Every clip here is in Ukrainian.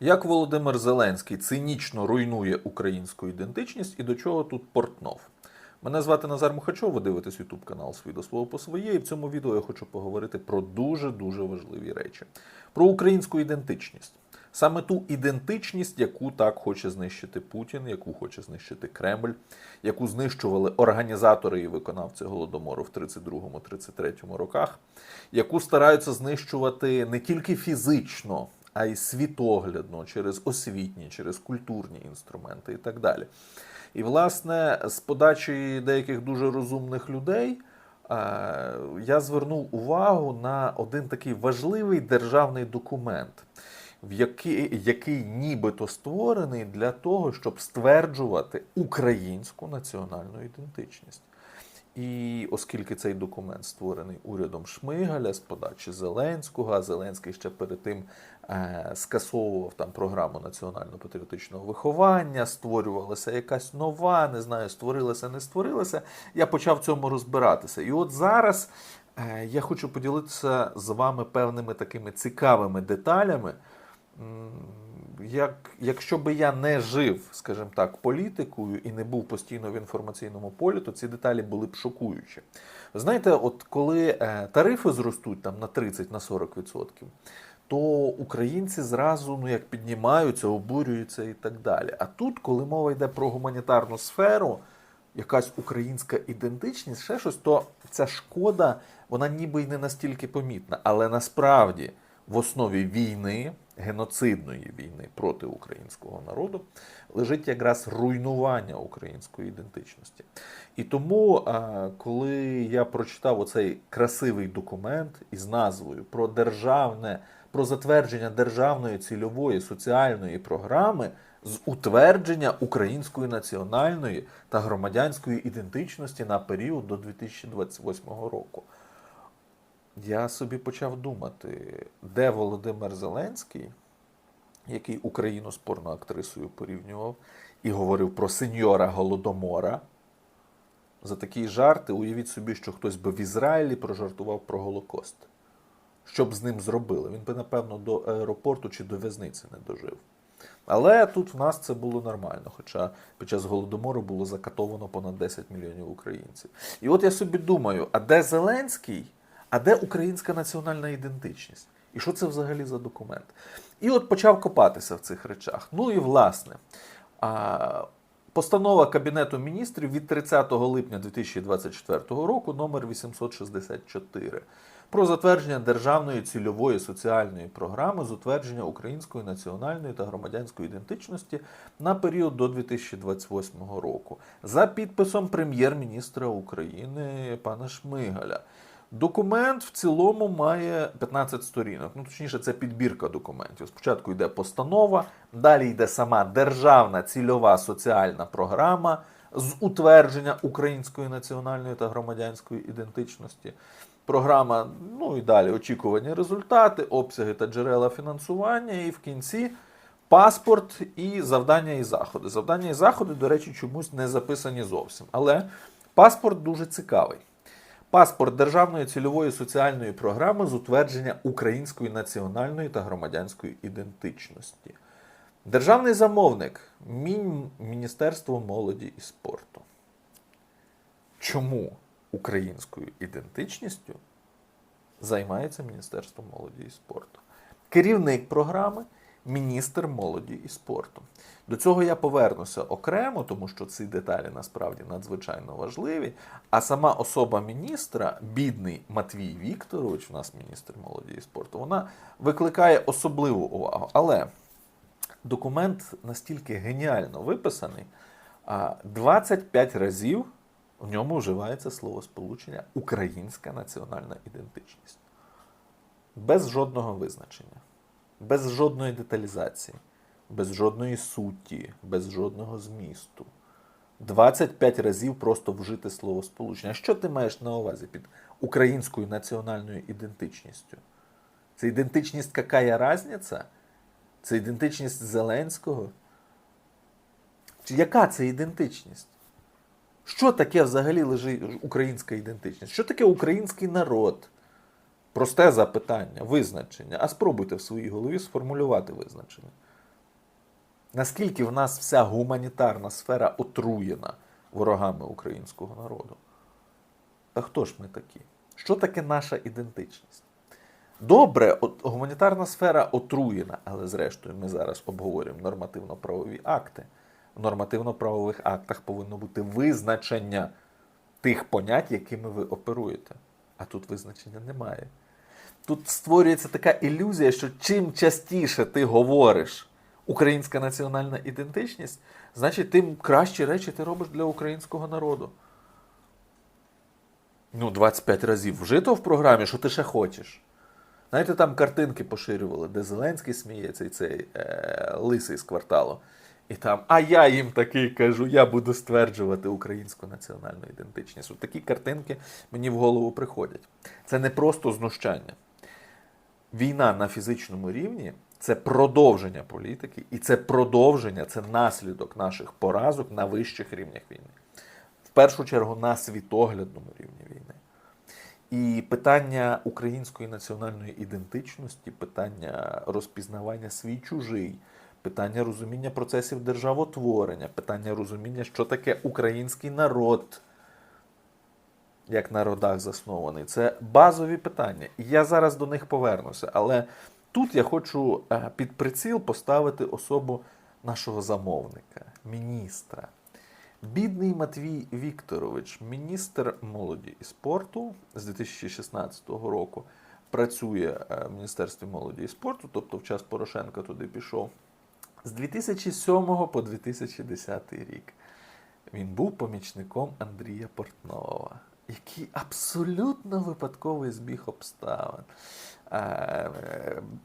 Як Володимир Зеленський цинічно руйнує українську ідентичність і до чого тут Портнов? Мене звати Назар Мухачов, ви дивитесь YouTube канал «Свій до слово по своє. І в цьому відео я хочу поговорити про дуже-дуже важливі речі: про українську ідентичність. Саме ту ідентичність, яку так хоче знищити Путін, яку хоче знищити Кремль, яку знищували організатори і виконавці голодомору в 32-33 роках, яку стараються знищувати не тільки фізично, а й світоглядно через освітні, через культурні інструменти і так далі. І, власне, з подачі деяких дуже розумних людей е, я звернув увагу на один такий важливий державний документ, в який, який нібито створений для того, щоб стверджувати українську національну ідентичність. І оскільки цей документ створений урядом Шмигаля з подачі Зеленського, а Зеленський ще перед тим е, скасовував там програму національно-патріотичного виховання, створювалася якась нова, не знаю, створилася, не створилася. Я почав в цьому розбиратися. І от зараз е, я хочу поділитися з вами певними такими цікавими деталями. Як, якщо би я не жив, скажімо так, політикою і не був постійно в інформаційному полі, то ці деталі були б шокуючі. Знаєте, от коли е, тарифи зростуть там на 30 на 40%, то українці зразу ну як піднімаються, обурюються і так далі. А тут, коли мова йде про гуманітарну сферу, якась українська ідентичність, ще щось, то ця шкода, вона ніби й не настільки помітна. Але насправді в основі війни, геноцидної війни проти українського народу, лежить якраз руйнування української ідентичності. І тому, коли я прочитав оцей красивий документ із назвою про державне, про затвердження державної цільової соціальної програми з утвердження української національної та громадянської ідентичності на період до 2028 року. Я собі почав думати, де Володимир Зеленський, який Україну з порноактрисою порівнював, і говорив про сеньора Голодомора. За такі жарти уявіть собі, що хтось би в Ізраїлі прожартував про Голокост. Що б з ним зробили? Він би, напевно, до аеропорту чи до в'язниці не дожив. Але тут в нас це було нормально, хоча під час голодомору було закатовано понад 10 мільйонів українців. І от я собі думаю: а де Зеленський, а де українська національна ідентичність? І що це взагалі за документ? І от почав копатися в цих речах. Ну і власне, постанова Кабінету міністрів від 30 липня 2024 року, номер 864, про затвердження державної цільової соціальної програми з утвердження української національної та громадянської ідентичності на період до 2028 року за підписом прем'єр-міністра України пана Шмигаля. Документ в цілому має 15 сторінок. Ну, точніше, це підбірка документів. Спочатку йде постанова, далі йде сама державна цільова соціальна програма з утвердження української національної та громадянської ідентичності. Програма, ну і далі очікувані результати, обсяги та джерела фінансування, і в кінці паспорт і завдання і заходи. Завдання і заходи, до речі, чомусь не записані зовсім. Але паспорт дуже цікавий. Паспорт Державної цільової соціальної програми з утвердження української національної та громадянської ідентичності. Державний замовник Мін- Міністерство молоді і спорту. Чому українською ідентичністю займається Міністерство молоді і спорту? Керівник програми міністр молоді і спорту. До цього я повернуся окремо, тому що ці деталі насправді надзвичайно важливі. А сама особа міністра, бідний Матвій Вікторович, у нас міністр молоді і спорту, вона викликає особливу увагу. Але документ настільки геніально виписаний, 25 разів в ньому вживається словосполучення українська національна ідентичність. Без жодного визначення, без жодної деталізації, без жодної суті, без жодного змісту. 25 разів просто вжити словосполучення. А що ти маєш на увазі під українською національною ідентичністю? Це ідентичність какая різниця? Це ідентичність Зеленського? Чи яка це ідентичність? Що таке взагалі лежить українська ідентичність? Що таке український народ? Просте запитання, визначення. А спробуйте в своїй голові сформулювати визначення. Наскільки в нас вся гуманітарна сфера отруєна ворогами українського народу? Та хто ж ми такі? Що таке наша ідентичність? Добре, от гуманітарна сфера отруєна, але зрештою ми зараз обговорюємо нормативно-правові акти. В нормативно-правових актах повинно бути визначення тих понять, якими ви оперуєте. А тут визначення немає. Тут створюється така ілюзія, що чим частіше ти говориш українська національна ідентичність, значить тим кращі речі ти робиш для українського народу. Ну, 25 разів вжито в програмі, що ти ще хочеш. Знаєте, там картинки поширювали, де Зеленський сміється і цей е, лисий з кварталу. І там, а я їм такий кажу, я буду стверджувати українську національну ідентичність. От такі картинки мені в голову приходять. Це не просто знущання. Війна на фізичному рівні це продовження політики, і це продовження, це наслідок наших поразок на вищих рівнях війни. В першу чергу на світоглядному рівні війни. І питання української національної ідентичності, питання розпізнавання свій чужий, питання розуміння процесів державотворення, питання розуміння, що таке український народ, як на родах заснований. Це базові питання. Я зараз до них повернуся. Але тут я хочу е, під приціл поставити особу нашого замовника, міністра. Бідний Матвій Вікторович, міністр молоді і спорту з 2016 року, працює е, в Міністерстві молоді і спорту, тобто в час Порошенка туди пішов. З 2007 по 2010 рік він був помічником Андрія Портнова, який абсолютно випадковий збіг обставин. Е,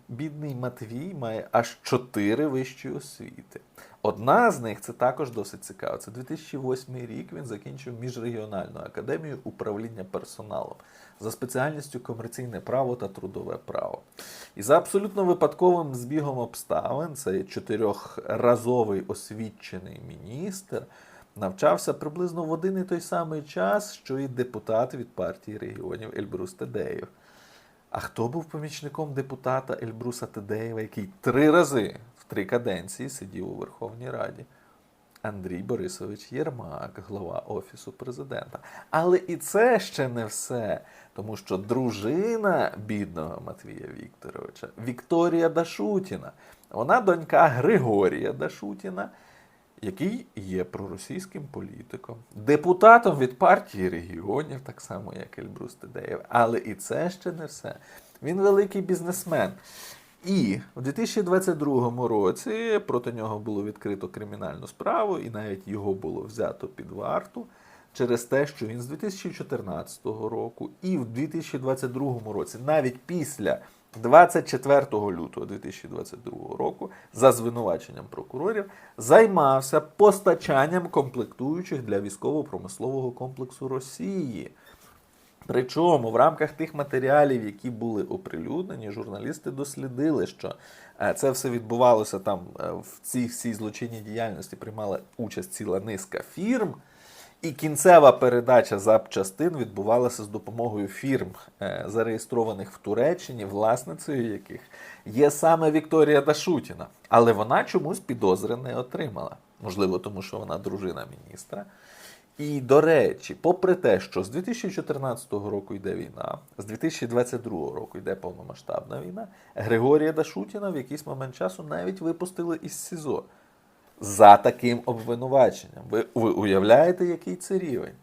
Бідний Матвій має аж чотири вищі освіти. Одна з них це також досить цікаво. Це 2008 рік. Він закінчив міжрегіональну академію управління персоналом за спеціальністю комерційне право та трудове право. І за абсолютно випадковим збігом обставин цей чотирьохразовий освічений міністр навчався приблизно в один і той самий час, що і депутат від партії регіонів Ельбрус Тедеєв. А хто був помічником депутата Ельбруса Тедеєва, який три рази в три каденції сидів у Верховній Раді? Андрій Борисович Єрмак, глава Офісу президента. Але і це ще не все, тому що дружина бідного Матвія Вікторовича Вікторія Дашутіна, вона донька Григорія Дашутіна, який є проросійським політиком, депутатом від партії регіонів, так само як Ельбрус Тедеєв. Але і це ще не все. Він великий бізнесмен. І в 2022 році проти нього було відкрито кримінальну справу, і навіть його було взято під варту через те, що він з 2014 року і в 2022 році, навіть після 24 лютого 2022 року, за звинуваченням прокурорів, займався постачанням комплектуючих для військово-промислового комплексу Росії. Причому в рамках тих матеріалів, які були оприлюднені, журналісти дослідили, що е, це все відбувалося там е, в цій всій злочинній діяльності, приймала участь ціла низка фірм. І кінцева передача запчастин відбувалася з допомогою фірм, е, зареєстрованих в Туреччині, власницею яких є саме Вікторія Дашутіна. Але вона чомусь підозри не отримала. Можливо, тому що вона дружина міністра. І, до речі, попри те, що з 2014 року йде війна, з 2022 року йде повномасштабна війна, Григорія Дашутіна в якийсь момент часу навіть випустили із СІЗО за таким обвинуваченням. Ви, ви уявляєте, який це рівень?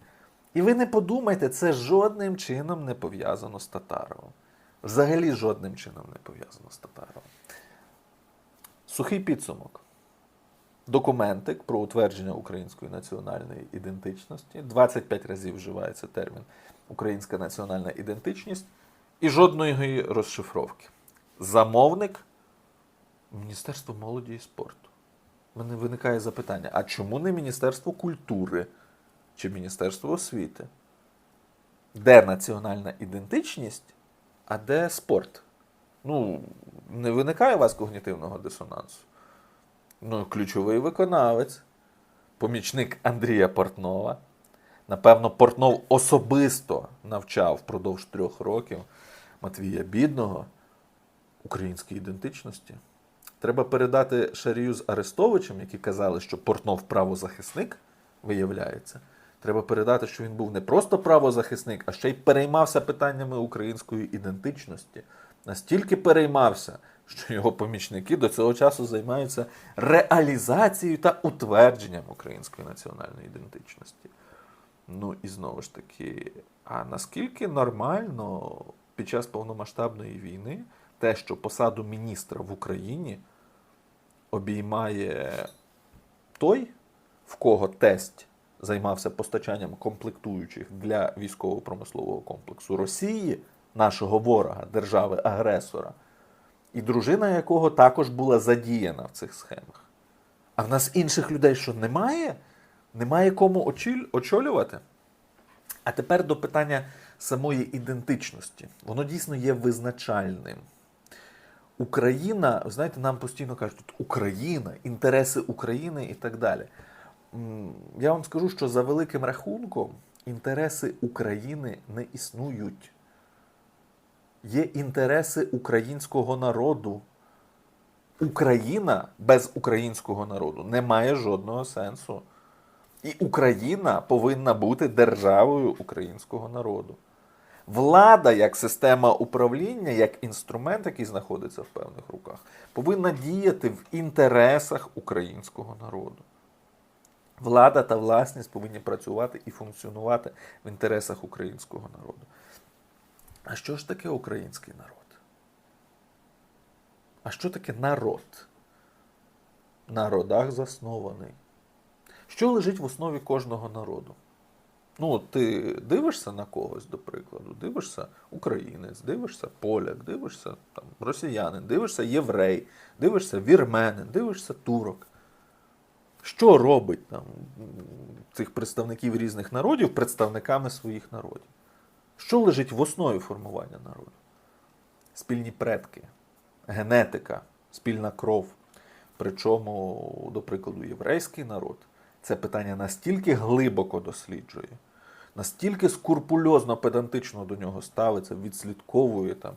І ви не подумайте, це жодним чином не пов'язано з Татаровим. Взагалі жодним чином не пов'язано з Татаровим. Сухий підсумок. Документик про утвердження української національної ідентичності. 25 разів вживається термін українська національна ідентичність і жодної розшифровки. Замовник Міністерство молоді і спорту. Мене виникає запитання: а чому не Міністерство культури чи Міністерство освіти? Де національна ідентичність, а де спорт? Ну, не виникає у вас когнітивного дисонансу? Ну, ключовий виконавець, помічник Андрія Портнова. Напевно, Портнов особисто навчав впродовж трьох років Матвія Бідного українській ідентичності. Треба передати Шарію з Арестовичем, які казали, що Портнов правозахисник, виявляється. Треба передати, що він був не просто правозахисник, а ще й переймався питаннями української ідентичності. Настільки переймався, що його помічники до цього часу займаються реалізацією та утвердженням української національної ідентичності. Ну і знову ж таки, а наскільки нормально під час повномасштабної війни те, що посаду міністра в Україні обіймає той, в кого тесть займався постачанням комплектуючих для військово-промислового комплексу Росії, нашого ворога, держави-агресора, і дружина якого також була задіяна в цих схемах. А в нас інших людей що немає? Немає кому очолювати? А тепер до питання самої ідентичності. Воно дійсно є визначальним. Україна, знаєте, нам постійно кажуть, тут Україна, інтереси України і так далі. Я вам скажу, що за великим рахунком інтереси України не існують. Є інтереси українського народу. Україна без українського народу не має жодного сенсу. І Україна повинна бути державою українського народу. Влада, як система управління, як інструмент, який знаходиться в певних руках, повинна діяти в інтересах українського народу. Влада та власність повинні працювати і функціонувати в інтересах українського народу. А що ж таке український народ? А що таке народ? На родах заснований. Що лежить в основі кожного народу? Ну, ти дивишся на когось, до прикладу, дивишся українець, дивишся поляк, дивишся там, росіянин, дивишся єврей, дивишся вірменин, дивишся турок. Що робить там цих представників різних народів представниками своїх народів? Що лежить в основі формування народу? Спільні предки, генетика, спільна кров. Причому, до прикладу, єврейський народ це питання настільки глибоко досліджує, настільки скурпульозно, педантично до нього ставиться, відслідковує там,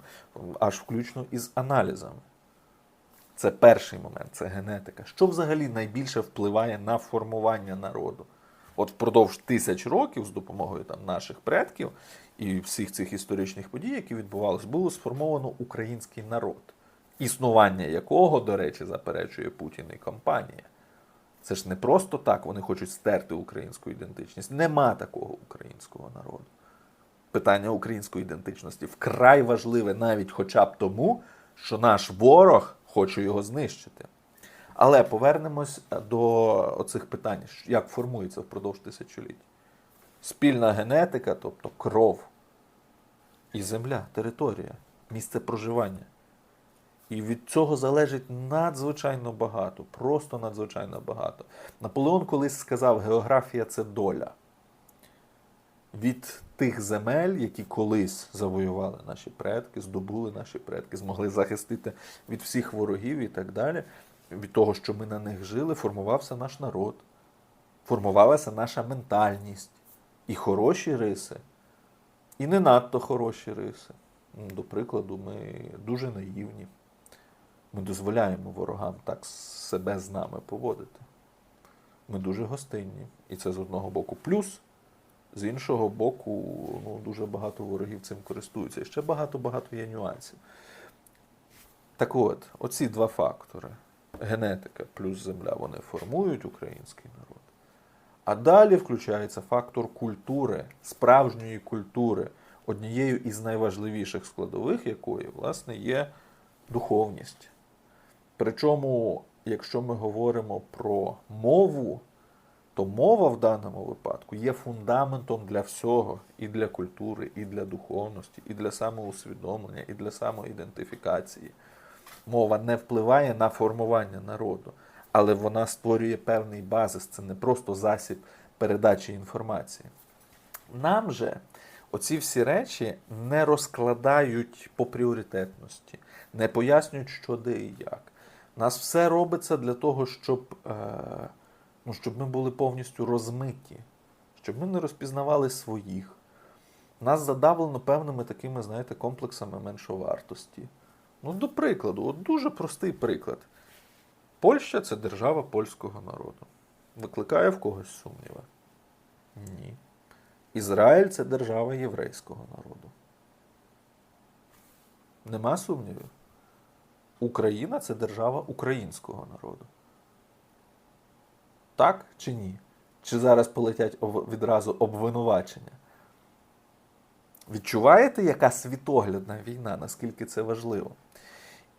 аж включно із аналізами. Це перший момент, це генетика. Що взагалі найбільше впливає на формування народу? От впродовж тисяч років з допомогою там, наших предків і всіх цих історичних подій, які відбувалися, було сформовано український народ, існування якого, до речі, заперечує Путін і компанія. Це ж не просто так вони хочуть стерти українську ідентичність. Нема такого українського народу. Питання української ідентичності вкрай важливе навіть хоча б тому, що наш ворог хоче його знищити. Але повернемось до оцих питань, як формується впродовж тисячоліть. Спільна генетика, тобто кров і земля, територія, місце проживання. І від цього залежить надзвичайно багато, просто надзвичайно багато. Наполеон колись сказав, географія це доля. Від тих земель, які колись завоювали наші предки, здобули наші предки, змогли захистити від всіх ворогів і так далі, від того, що ми на них жили, формувався наш народ, формувалася наша ментальність, і хороші риси, і не надто хороші риси. До прикладу, ми дуже наївні. Ми дозволяємо ворогам так себе з нами поводити. Ми дуже гостинні. І це з одного боку плюс, з іншого боку, ну, дуже багато ворогів цим користуються. І ще багато-багато є нюансів. Так от, оці два фактори: генетика плюс земля, вони формують український народ. А далі включається фактор культури, справжньої культури, однією із найважливіших складових якої, власне, є духовність. Причому, якщо ми говоримо про мову, то мова в даному випадку є фундаментом для всього, і для культури, і для духовності, і для самоусвідомлення, і для самоідентифікації. Мова не впливає на формування народу, але вона створює певний базис. Це не просто засіб передачі інформації. Нам же оці всі речі не розкладають по пріоритетності, не пояснюють, що де і як. Нас все робиться для того, щоб, е, ну, щоб ми були повністю розмиті, щоб ми не розпізнавали своїх. Нас задавлено певними такими, знаєте, комплексами меншовартості. Ну, до прикладу, от дуже простий приклад. Польща це держава польського народу. Викликає в когось сумніви? Ні. Ізраїль це держава єврейського народу. Нема сумнівів. Україна це держава українського народу. Так чи ні? Чи зараз полетять відразу обвинувачення? Відчуваєте, яка світоглядна війна, наскільки це важливо?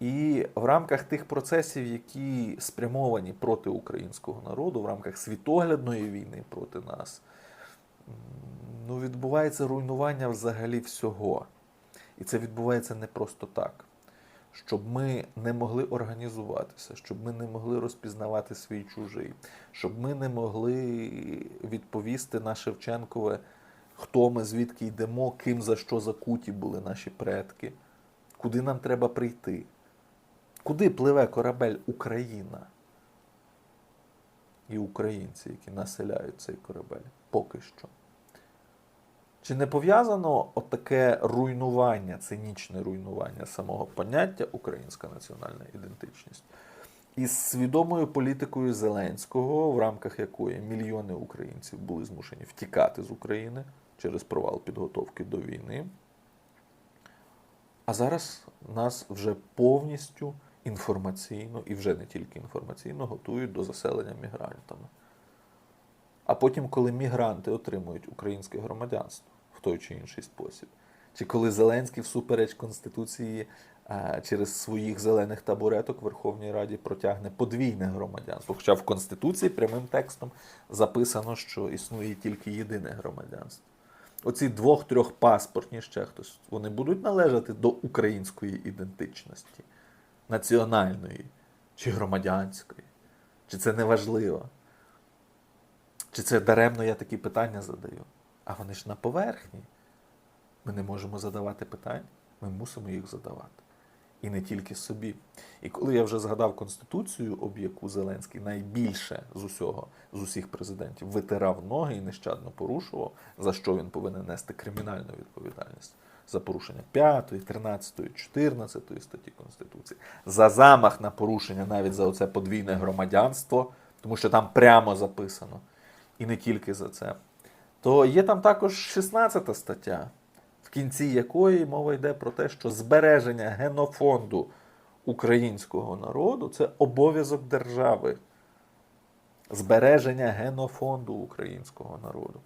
І в рамках тих процесів, які спрямовані проти українського народу, в рамках світоглядної війни проти нас, ну, відбувається руйнування взагалі всього. І це відбувається не просто так. Щоб ми не могли організуватися, щоб ми не могли розпізнавати свій чужий, щоб ми не могли відповісти на Шевченкове, хто ми, звідки йдемо, ким за що закуті були наші предки, куди нам треба прийти. Куди пливе корабель Україна і українці, які населяють цей корабель? Поки що. Чи не пов'язано отаке руйнування, цинічне руйнування самого поняття українська національна ідентичність із свідомою політикою Зеленського, в рамках якої мільйони українців були змушені втікати з України через провал підготовки до війни? А зараз нас вже повністю інформаційно і вже не тільки інформаційно готують до заселення мігрантами. А потім, коли мігранти отримують українське громадянство в той чи інший спосіб, чи коли Зеленський всупереч Конституції через своїх зелених табуреток в Верховній Раді протягне подвійне громадянство. Хоча в Конституції прямим текстом записано, що існує тільки єдине громадянство. Оці двох-трьох паспортні ще хтось, вони будуть належати до української ідентичності, національної чи громадянської. Чи це не важливо? Чи це даремно я такі питання задаю? А вони ж на поверхні. Ми не можемо задавати питань, ми мусимо їх задавати. І не тільки собі. І коли я вже згадав Конституцію, об яку Зеленський найбільше з усього, з усіх президентів витирав ноги і нещадно порушував, за що він повинен нести кримінальну відповідальність за порушення 5, 13, 14 статті Конституції, за замах на порушення навіть за оце подвійне громадянство, тому що там прямо записано, і не тільки за це. То є там також 16 стаття, в кінці якої мова йде про те, що збереження генофонду українського народу це обов'язок держави. Збереження генофонду українського народу.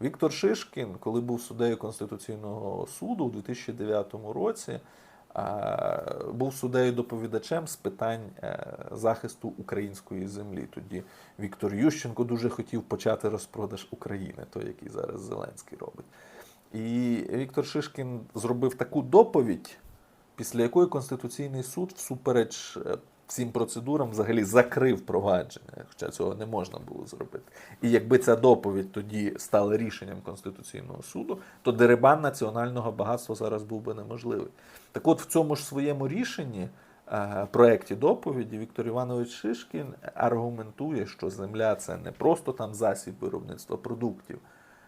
Віктор Шишкін, коли був суддею Конституційного суду у 2009 році, був суддею доповідачем з питань е, захисту української землі. Тоді Віктор Ющенко дуже хотів почати розпродаж України, той, який зараз Зеленський робить. І Віктор Шишкін зробив таку доповідь, після якої Конституційний суд, всупереч всім процедурам, взагалі закрив провадження, хоча цього не можна було зробити. І якби ця доповідь тоді стала рішенням Конституційного суду, то дерибан національного багатства зараз був би неможливий. Так от в цьому ж своєму рішенні, е, проєкті доповіді, Віктор Іванович Шишкін аргументує, що земля це не просто там засіб виробництва продуктів,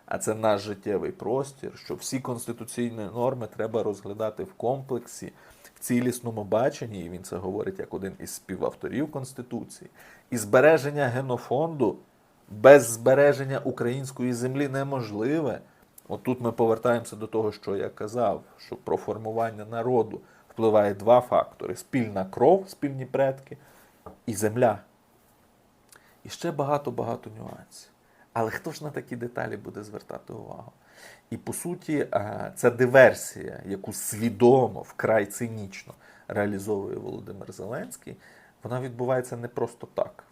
а це наш життєвий простір, що всі конституційні норми треба розглядати в комплексі, цілісному баченні, і він це говорить як один із співавторів Конституції. І збереження генофонду без збереження української землі неможливе. От тут ми повертаємося до того, що я казав, що про формування народу впливає два фактори: спільна кров, спільні предки і земля. І ще багато-багато нюансів. Але хто ж на такі деталі буде звертати увагу? І по суті, е, ця диверсія, яку свідомо, вкрай цинічно реалізовує Володимир Зеленський, вона відбувається не просто так.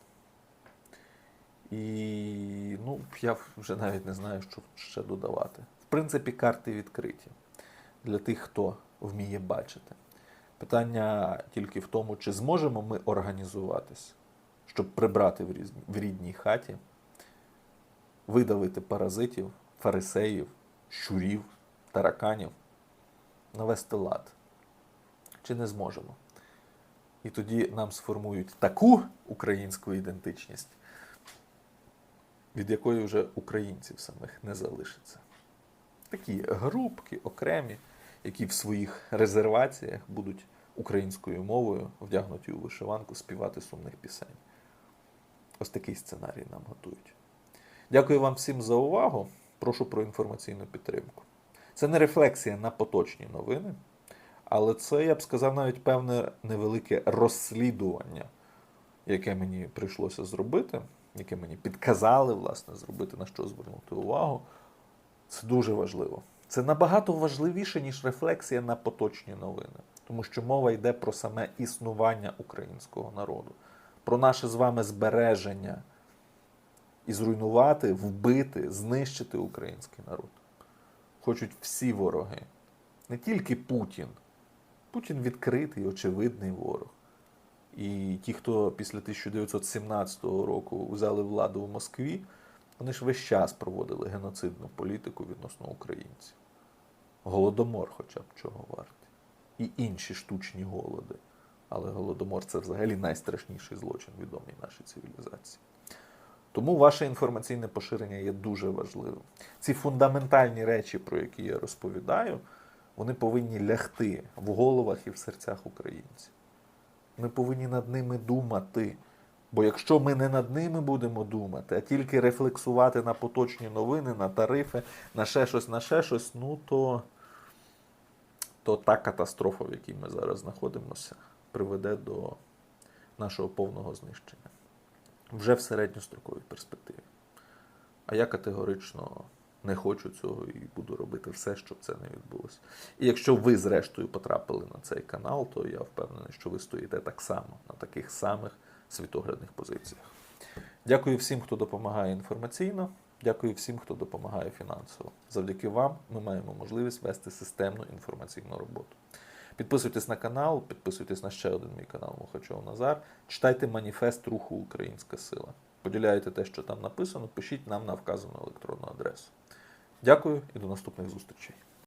І ну, я вже навіть не знаю, що ще додавати. В принципі, карти відкриті для тих, хто вміє бачити. Питання тільки в тому, чи зможемо ми організуватись, щоб прибрати в рідній хаті видавити паразитів, фарисеїв, щурів, тараканів, навести лад. Чи не зможемо? І тоді нам сформують таку українську ідентичність, від якої вже українців самих не залишиться. Такі групки окремі, які в своїх резерваціях будуть українською мовою, вдягнуті у вишиванку, співати сумних пісень. Ось такий сценарій нам готують. Дякую вам всім за увагу. Прошу про інформаційну підтримку. Це не рефлексія на поточні новини, але це, я б сказав, навіть певне невелике розслідування, яке мені прийшлося зробити, яке мені підказали, власне, зробити, на що звернути увагу. Це дуже важливо. Це набагато важливіше, ніж рефлексія на поточні новини, тому що мова йде про саме існування українського народу, про наше з вами збереження і зруйнувати, вбити, знищити український народ. Хочуть всі вороги, не тільки Путін. Путін відкритий, очевидний ворог. І ті, хто після 1917 року взяли владу в Москві, вони ж весь час проводили геноцидну політику відносно українців. Голодомор, хоча б чого вартий. І інші штучні голоди. Але голодомор це взагалі найстрашніший злочин відомий нашій цивілізації. Тому ваше інформаційне поширення є дуже важливим. Ці фундаментальні речі, про які я розповідаю, вони повинні лягти в головах і в серцях українців. Ми повинні над ними думати. Бо якщо ми не над ними будемо думати, а тільки рефлексувати на поточні новини, на тарифи, на ще щось, на ще щось, ну то, то та катастрофа, в якій ми зараз знаходимося, приведе до нашого повного знищення вже в середньостроковій перспективі. А я категорично не хочу цього і буду робити все, щоб це не відбулося. І якщо ви, зрештою, потрапили на цей канал, то я впевнений, що ви стоїте так само на таких самих світоглядних позиціях. Дякую всім, хто допомагає інформаційно. Дякую всім, хто допомагає фінансово. Завдяки вам ми маємо можливість вести системну інформаційну роботу. Підписуйтесь на канал, підписуйтесь на ще один мій канал Мухачов Назар. Читайте маніфест руху Українська сила. Поділяйте те, що там написано, пишіть нам на вказану електронну адресу. Дякую і до наступних зустрічей.